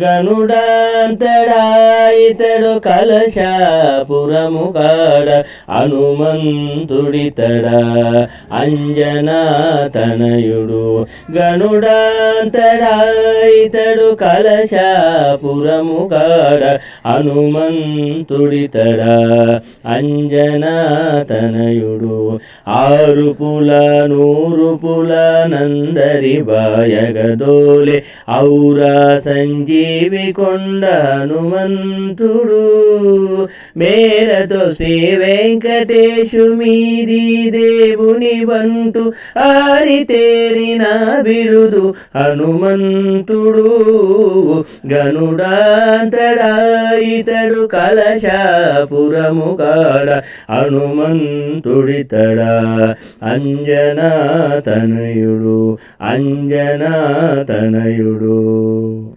ಗನುಡಂತಡಾಯ ಕಲಶ ಪುರ ಮುಖಾಡ ಹನುಮಂ ತುಳಿತಡ ಅಂಜನತನಯುಡು ಕಲಶ ಪುರ ಮುಖಾಡ ಹನುಮಂ ತುಳಿತಡ ಅಂಜನತನಯುಡು ಆರು ಪುಲ ನೂರು ಪುಲ ನಂದರಿ ಬಾಯಗದೊಲೆ ಔರ జీవికొండనుమంతుడు మేరతో శ్రీ వెంకటేశు మీది దేవుని బంటు ఆరితేరిన బిరుదు హనుమంతుడు గనుడాంతడా ఇతడు కలశాపురము కాడ హనుమంతుడితడా అంజనా తనయుడు అంజనా తనయుడు